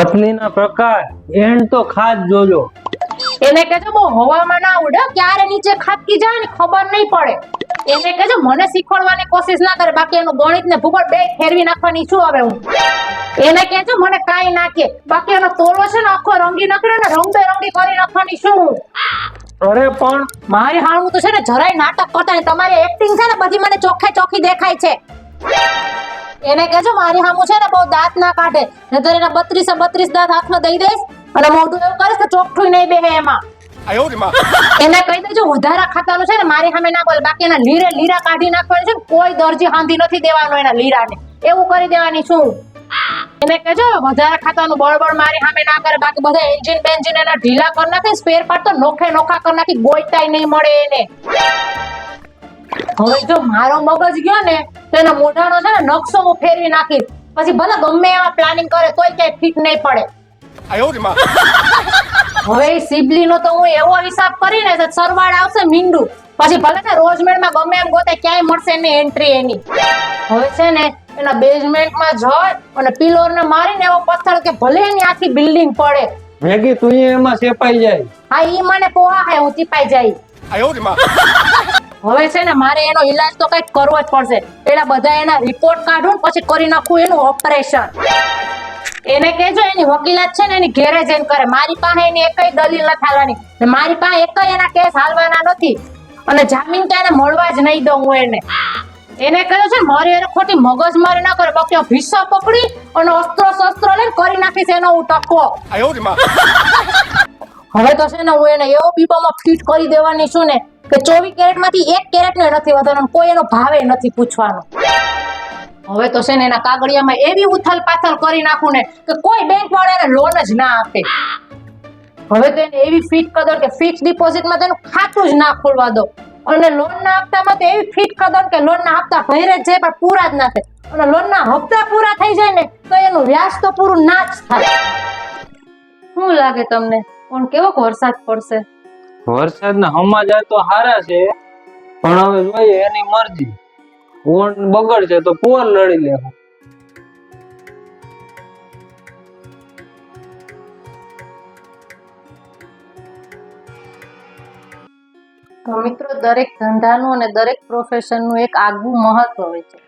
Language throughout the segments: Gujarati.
પત્નીના પ્રકાર એન્ડ તો ખાસ જોજો. એને કહેજો બહુ હવામાં ના ઉડે ક્યારે નીચે ખાટકી જાય ને ખબર નહીં પડે. એને કહેજો મને શીખવાડવાની કોશિશ ના કરે બાકી એનું ગણિત ને ભૂગોળ બે ફેરવી નાખવાની છું હવે હું. એને કહેજો મને કાઈ નાખે બાકી એનો તોલો છે ને આખો રંગી નાખ્યો ને રંગબેરંગી કરી નાખવાની છું હું. અરે પણ મારી હાણું તો છે ને જરાય નાટક કરતા ને તમારી એક્ટિંગ છે ને બધી મને ચોખ્ખે ચોખ્ખી દેખાય છે. એને કેજો મારી સામું છે ને બહુ દાંત ના કાઢે. નહીતર એના બત્રીસે બત્રીસ દાંત હાથમાં દઈ દઈશ અને મોઢું એવું કરીશ કે ચોખ્ઠું નહીં બેહે એમાં. એને કહી દેજો વધારા ખાતાનું છે ને મારી સામે ના બોલે. બાકી એના લીરે લીરા કાઢી નાખવાની છે કોઈ દરજી હાંધી નથી દેવાનો એના લીરાને. એવું કરી દેવાની છું. એને કહેજો વધારા ખાતાનું બળબળ મારી સામે ના કરે. બાકી બધા એન્જિન બેન્જિન એના ઢીલા કરી નાખે સ્પેર પાર્ટ તો નોખે નોખા કરી નાખી ગોઈતાય નહીં મળે એને. હવે જો મારો મગજ ગયો ને તેનો મોઢાનો છે ને નકશો હું ફેરવી નાખીશ. પછી ભલે ગમે એવા પ્લાનિંગ કરે તોય ક્યાંય ફિટ નહીં પડે. હવે સિબલી નો તો હું એવો હિસાબ કરી ને સરવાળ આવશે મીંડું. પછી ભલે ને રોજમેડમાં ગમે એમ ગોતે ક્યાંય મળશે એની એન્ટ્રી એની. હવે છે ને એના બેઝમેન્ટમાં જઈ અને પિલોર ને મારીને એવો પથ્થર કે ભલે એની આખી બિલ્ડિંગ પડે. ભેગી તું એમાં સેપાઈ જાય. હા ઈ મને પોહા હે હું ચીપાઈ જાય. આયો રે માં. હવે છે ને મારે એનો ઈલાજ તો કંઈક કરવો જ પડશે. એટલે બધા એના રિપોર્ટ કાઢું પછી કરી નાખું એનું ઓપરેશન એને કેજો એની વકીલાત છે ને એની ઘેરે જઈને કરે. મારી પાસે એની એકય દલીલ નથી હાલવાની. મારી પાસે એકય એના કેસ હાલવાના નથી. અને જામીન તો એને મળવા જ નહીં દઉં હું એને. એને કહ્યું છે મારી એને ખોટી મગજ મારી ના કરે. બાકી ભીસો પકડી અને અસ્ત્રો શસ્ત્રો લઈને કરી નાખીશ એનો હું ટકો. હવે તો છે ને હું એને એવો બીબામાં ફિટ કરી દેવાની છું ને કે ચોવીસ કેરેટમાંથી એક કેરેટ ને નથી વધવાનો, કોઈ એનો ભાવે નથી પૂછવાનો. હવે તો છે ને એના કાગળિયામાં એવી ઉથલ પાથલ કરી નાખું ને કે કોઈ બેંક વાળા એને લોન જ ના આપે. હવે તો એને એવી ફિટ કદર કે ફિક્સ ડિપોઝિટમાં તેનું ખાતું જ ના ખોલવા દો. અને લોન ના હપ્તામાં તો એવી ફિટ કદર કે લોન ના હપ્તા ભરે જ જાય પણ પૂરા જ ના થાય. અને લોન ના હપ્તા પૂરા થઈ જાય ને તો એનું વ્યાજ તો પૂરું ના જ થાય. શું લાગે તમને? પણ કેવો વરસાદ પડશે? વરસાદના સમાચાર તો સારા છે, પણ હવે જોઈએ એની મરજી. ઊંટ બગડશે તો પોર લડી લે? તો મિત્રો, દરેક ધંધાનું અને દરેક પ્રોફેશનનું એક આગવું મહત્વ હોય છે.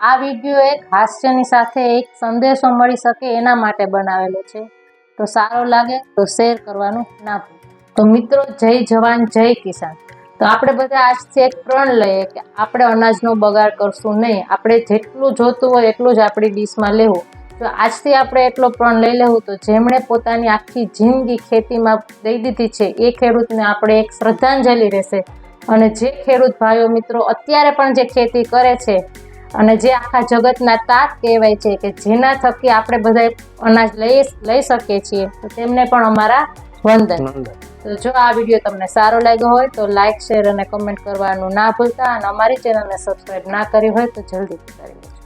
આ વીડિયો એક હાસ્યની સાથે એક સંદેશો મળી શકે એના માટે બનાવેલો છે. તો સારો લાગે તો શેર કરવાનું ના ભૂલતા તો મિત્રો, જય જવાન, જય કિસાન. તો આપણે બધા આજથી એક પ્રણ લઈએ કે આપણે અનાજનો બગાડ કરશું નહીં. આપણે જેટલું જોતું હોય એટલું જ આપણી ડીશમાં લેવું. તો આજથી આપણે એટલો પ્રણ લઈ લેવું. તો જેમણે પોતાની આખી જિંદગી ખેતીમાં દઈ દીધી છે, એ ખેડૂતને આપણે એક શ્રદ્ધાંજલિ રહેશે. અને જે ખેડૂત ભાઈઓ મિત્રો, અત્યારે પણ જે ખેતી કરે છે અને જે આખા જગતના તાત કહેવાય છે કે જેના થકી આપણે બધા અનાજ લઈ લઈ શકીએ છીએ, તો તેમને પણ અમારા વંદન. તો જો આ વીડિયો તમને સારો લાગ્યો હોય તો લાઇક શેર અને કમેન્ટ કરવાનું ના ભૂલતા અને અમારી ચેનલને સબસ્ક્રાઇબ ના કરી હોય તો જલ્દી કરી લેજો.